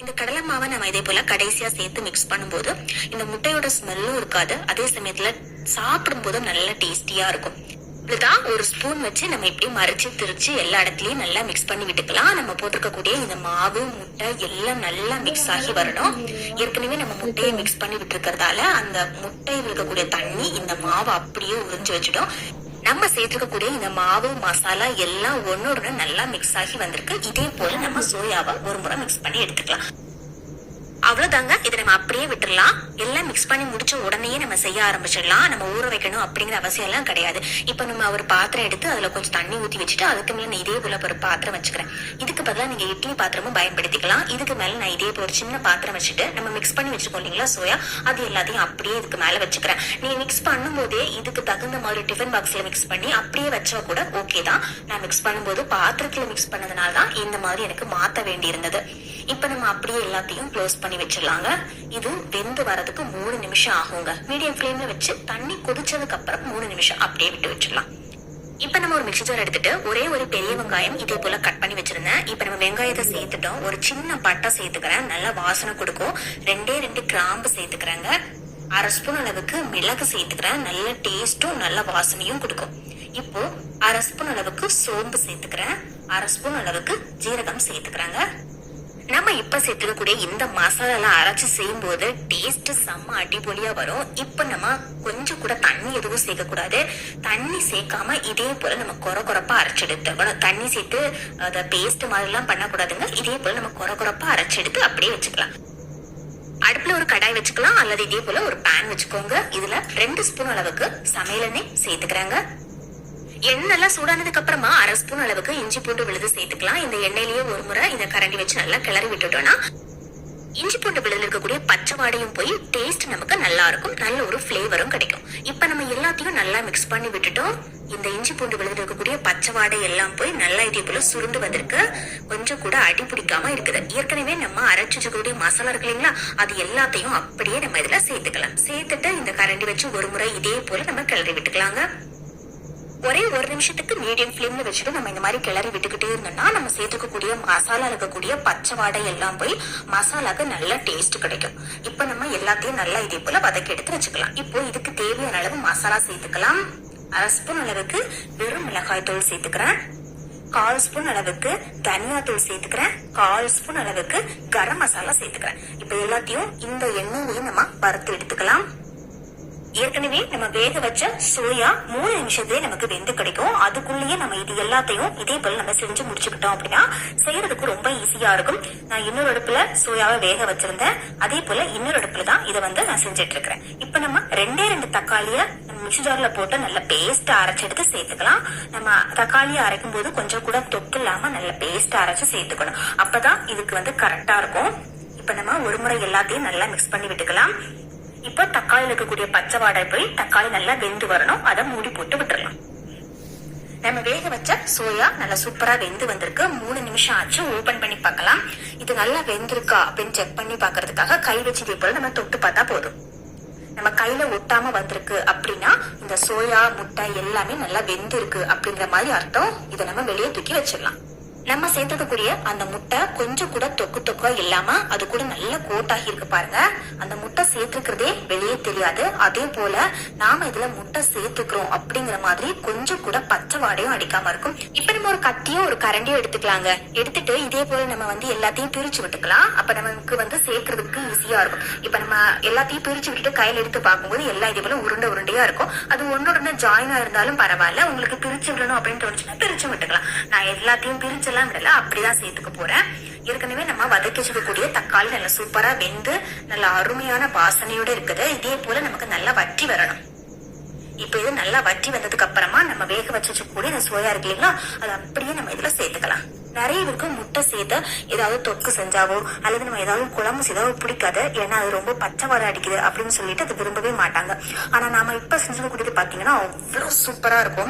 இந்த கடலை மாவை நம்ம இதே போல கடைசியா சேர்த்து மிக்ஸ் பண்ணும்போது இந்த முட்டையோட ஸ்மெல்லும் இருக்காது. அதே சமயத்துல சாப்பிடும் போது நல்ல டேஸ்டியா இருக்கும். இதுதான் ஒரு ஸ்பூன் வச்சு நம்ம இப்படி மறைச்சு திரிச்சு எல்லா இடத்துலயும் நல்லா மிக்ஸ் பண்ணி விட்டுக்கலாம். நம்ம போட்டிருக்கக்கூடிய இந்த மாவு முட்டை எல்லாம் நல்லா மிக்ஸ் ஆகி வரணும். ஏற்கனவே நம்ம முட்டையை மிக்ஸ் பண்ணி விட்டுருக்கறதால அந்த முட்டையில் இருக்கக்கூடிய தண்ணி இந்த மாவை அப்படியே உறிஞ்சு வச்சிடும். நம்ம சேர்த்துக்கக்கூடிய இந்த மாவு மசாலா எல்லாம் ஒன்னொன்னு நல்லா மிக்ஸ் ஆகி வந்திருக்கு. இதே போல நம்ம சோயாவை ஒரு முறை மிக்ஸ் பண்ணி எடுத்துக்கலாம். அவ்வளவுதாங்க. இதை நம்ம அப்படியே விட்டுறலாம். எல்லாம் மிக்ஸ் பண்ணி முடிச்ச உடனே நம்ம செய்ய ஆரம்பிச்சிடலாம். நம்ம ஊற வைக்கணும் அப்படிங்கிற அவசியம் எல்லாம் கிடையாது. இப்ப நம்ம ஒரு பாத்திரம் எடுத்து அதுல கொஞ்சம் தண்ணி ஊத்தி வச்சுட்டு அதுக்கு மேல நான் இதே போல ஒரு பாத்திரம் வச்சுக்கிறேன். இதுக்கு பதிலா நீங்க இட்லி பாத்திரமும் பயன்படுத்திக்கலாம். இதுக்கு மேல நான் இதே போல ஒரு சின்ன பாத்திரம் வச்சுட்டு நம்ம மிக்ஸ் பண்ணி வச்சுக்கோம் இல்லைங்களா சோயா? அது எல்லாத்தையும் அப்படியே இதுக்கு மேல வச்சுக்கிறேன். நீங்க மிக்ஸ் பண்ணும்போதே இதுக்கு தகுந்த மாதிரி டிஃபன் பாக்ஸ்ல மிக்ஸ் பண்ணி அப்படியே வச்சா கூட ஓகே தான். நான் மிக்ஸ் பண்ணும்போது பாத்திரத்துல மிக்ஸ் பண்ணதுனால தான் இந்த மாதிரி எனக்கு மாத்த வேண்டி இருந்தது இப்ப நம்ம அப்படியே எல்லாத்தையும் க்ளோஸ் பண்ணி வச்சிடலாங்க. இது வெந்து வரதுக்கு மூணு நிமிஷம் ஆகுங்க. மீடியம் ஃப்ளேம்ல வச்சு தண்ணி கொதிச்சதுக்கு அப்புறம் மூணு நிமிஷம் அப்படியே விட்டு வச்சிடலாம். இப்ப நம்ம ஒரு மிக்சி ஜார் எடுத்துட்டு ஒரே ஒரு பெரிய வெங்காயம் இதே போல கட் பண்ணி வச்சிருந்தேன். இப்ப நம்ம வெங்காயத்தை சேர்த்துட்டோம். ஒரு சின்ன பட்டை சேர்த்துக்கிறேன். நல்லா வாசனை கொடுக்கும். ரெண்டே ரெண்டு கிராம்பு சேர்த்துக்கிறேங்க. அரை ஸ்பூன் அளவுக்கு மிளகு சேர்த்துக்கிறேன். நல்ல டேஸ்டும் நல்ல வாசனையும் கொடுக்கும். இப்போ அரை ஸ்பூன் அளவுக்கு சோம்பு சேர்த்துக்கிறேன். அரை ஸ்பூன் அளவுக்கு ஜீரகம் சேர்த்துக்கிறாங்க. நம்ம இப்ப சேர்த்துக்கக்கூடிய இந்த மசாலாலாம் அரைச்சு செய்யும் போது டேஸ்ட் செம்ம அடிபொலியா வரும். இப்ப நம்ம கொஞ்சம் கூட தண்ணி எதுவும் சேர்க்க கூடாது தண்ணி சேர்க்காம இதே போல நம்ம குறை குறைப்பா அரைச்செடுத்துக்கணும் தண்ணி சேர்த்து அத பேஸ்ட் மாதிரி எல்லாம் பண்ணக்கூடாதுங்க. இதே போல நம்ம குறை குறைப்பா அரைச்செடுத்து அப்படியே வச்சுக்கலாம். அடுப்புல ஒரு கடாய் வச்சுக்கலாம். அல்லது இதே போல ஒரு பேன் வச்சுக்கோங்க. இதுல ரெண்டு ஸ்பூன் அளவுக்கு சமையல் எண்ணெய் சேர்த்துக்கிறாங்க. எண்ணெய் நல்லா சூடானதுக்கு அப்புறமா அரை ஸ்பூன் அளவுக்கு இஞ்சி பூண்டு விழுது சேர்த்துக்கலாம். இந்த எண்ணெயிலேயே ஒரு முறை இந்த கரண்டி வச்சு நல்லா கிளறி விட்டுட்டோம்னா இஞ்சி பூண்டு விழுதுல இருக்கக்கூடிய பச்சை வாடையும் போய் டேஸ்ட் நமக்கு நல்லா இருக்கும். நல்ல ஒரு ஃப்ளேவரும் கிடைக்கும். இப்ப நம்ம எல்லாத்தையும் நல்லா மிக்ஸ் பண்ணி விட்டுட்டோம். இந்த இஞ்சி பூண்டு விழுதுல இருக்கக்கூடிய பச்சை வாடை எல்லாம் போய் நல்லா இதே போல சுருண்டு வந்திருக்கு. கொஞ்சம் கூட அடி பிடிக்காம இருக்குது. ஏற்கனவே நம்ம அரைச்சு வச்சுக்கக்கூடிய மசாலா இருக்கு இல்லைங்களா? அது எல்லாத்தையும் அப்படியே நம்ம இதுல சேர்த்துக்கலாம். சேர்த்துட்டு இந்த கரண்டி வச்சு ஒரு முறை இதே போல நம்ம கிளறி விட்டுக்கலாங்க. ஒரே ஒரு நிமிஷத்துக்கு மீடியம் ஃப்ளேம்ல வச்சுட்டு நம்ம இந்த மாதிரி கிளறி விட்டுக்கிட்டே இருந்தோம்னா நம்ம சேர்த்துக்கக்கூடிய மசாலா இருக்கக்கூடிய பச்சை வாடை எல்லாம் போய் மசாலாக்கு நல்ல டேஸ்ட் கிடைக்கும். இப்போ நம்ம எல்லாத்தையும் நல்லா இதே போல வதக்கி எடுத்து வச்சுக்கலாம். இப்போ இதுக்கு தேவையான அளவு மசாலா சேர்த்துக்கலாம். அரை ஸ்பூன் அளவுக்கு வெறும் மிளகாய் தூள் சேர்த்துக்கிறேன். கால் ஸ்பூன் அளவுக்கு தனியா தூள் சேர்த்துக்கிறேன். கால் ஸ்பூன் அளவுக்கு கரம் மசாலா சேர்த்துக்கிறேன். இப்போ எல்லாத்தையும் இந்த எண்ணெயிலையும் நம்ம வறுத்து எடுத்துக்கலாம். ஏற்கனவே நம்ம வேக வச்ச சோயா மூணு நிமிஷத்துலயே நமக்கு வெந்து கிடைக்கும். அதுக்குள்ளேயே நம்ம இது எல்லாத்தையும் இதே போல நம்ம செஞ்சு முடிச்சுக்கிட்டோம் அப்படின்னா செய்யறதுக்கு ரொம்ப ஈஸியா இருக்கும். நான் இன்னொரு அடுப்புல சோயாவை வேக வச்சிருந்தேன். அதே போல இன்னொரு அடுப்புல தான் இதை வந்து நான் செஞ்சுட்டு இருக்கிறேன். இப்ப நம்ம ரெண்டே ரெண்டு தக்காளிய மிக்சி ஜார்ல போட்டு நல்ல பேஸ்ட் அரைச்செடுத்து சேர்த்துக்கலாம். நம்ம தக்காளியை அரைக்கும் போது கொஞ்சம் கூட தொக்கு இல்லாம நல்ல பேஸ்ட் அரைச்சு சேர்த்துக்கணும். அப்பதான் இதுக்கு வந்து கரெக்டா இருக்கும். இப்ப நம்ம ஒரு முறை எல்லாத்தையும் நல்லா மிக்ஸ் பண்ணி விட்டுக்கலாம். இப்போ தக்காளியில் இருக்கக்கூடிய பச்சை வாடை போய் தக்காளி நல்லா வெந்து வரணும். அதை மூடி போட்டு விட்டுறலாம். நம்ம வேக வச்ச சோயா நல்லா சூப்பரா வெந்து வந்திருக்கு. மூணு நிமிஷம் ஆச்சு. ஓபன் பண்ணி பார்க்கலாம். இது நல்லா வெந்திருக்கா அப்படின்னு செக் பண்ணி பாக்குறதுக்காக கை வச்சு இதே போல நம்ம தொட்டு பார்த்தா போதும். நம்ம கையில ஒட்டாம வந்திருக்கு அப்படின்னா இந்த சோயா முட்டை எல்லாமே நல்லா வெந்திருக்கு அப்படிங்கிற மாதிரி அர்த்தம். இதை நம்ம வெளியே தூக்கி வச்சிடலாம். நம்ம சேர்த்ததுக்குரிய அந்த முட்டை கொஞ்சம் கூட தொக்கு தொக்கா இல்லாம அது கூட நல்ல கோட்டாகி இருக்கு பாருங்க. அந்த முட்டை சேர்த்துக்கிறதே வெளியே தெரியாது. அதே போல நாம இதுல முட்டை சேர்த்துக்கிறோம் அப்படிங்கிற மாதிரி கொஞ்சம் கூட பச்சை வாடையும் அடிக்காம இருக்கும். இப்ப நம்ம ஒரு கத்தியும் ஒரு கரண்டியும் எடுத்துக்கலாங்க. எடுத்துட்டு இதே போல நம்ம வந்து எல்லாத்தையும் பிரிச்சு விட்டுக்கலாம். அப்ப நமக்கு வந்து சேர்க்கறதுக்கு ஈஸியா இருக்கும். இப்ப நம்ம எல்லாத்தையும் பிரிச்சு விட்டுட்டு கையில எடுத்து பார்க்கும்போது எல்லாம் இதே போல உருண்டை உருண்டையா இருக்கும். அது ஒன்னொடனே ஜாயினா இருந்தாலும் பரவாயில்ல. உங்களுக்கு பிரிச்சு விடணும் அப்படின்னு தோணுச்சுன்னா பிரிச்சு விட்டுக்கலாம். நான் எல்லாத்தையும் பிரிச்சு எல்லாம் விடல அப்படிதான் சேர்த்துக்க போறேன். ஏற்கனவே நம்ம வதக்கி வச்சுக்கக்கூடிய தக்காளி நல்லா சூப்பரா வெந்து நல்ல அருமையான வாசனையோட இருக்குது. இதே போல நமக்கு நல்லா வற்றி வரணும். இப்ப இது நல்லா வட்டி வந்ததுக்கு அப்புறமா நம்ம வேக வச்சு வச்சுக்கூடிய இந்த சோயா இருக்கு இல்லைங்களா? அது அப்படியே நம்ம இதுல சேர்த்துக்கலாம். நிறைய பேருக்கு முட்டை சேர்த்து ஏதாவது தொக்கு செஞ்சாவோ அல்லது நம்ம ஏதாவது குழம்பு செய்தாவோ பிடிக்காது. ஏன்னா அது ரொம்ப பச்சை வாடை அடிக்குது அப்படின்னு சொல்லிட்டு அது விரும்பவே மாட்டாங்க. ஆனா நாம இப்ப செஞ்சுக்கூடியது பாத்தீங்கன்னா அவ்வளவு சூப்பரா இருக்கும்.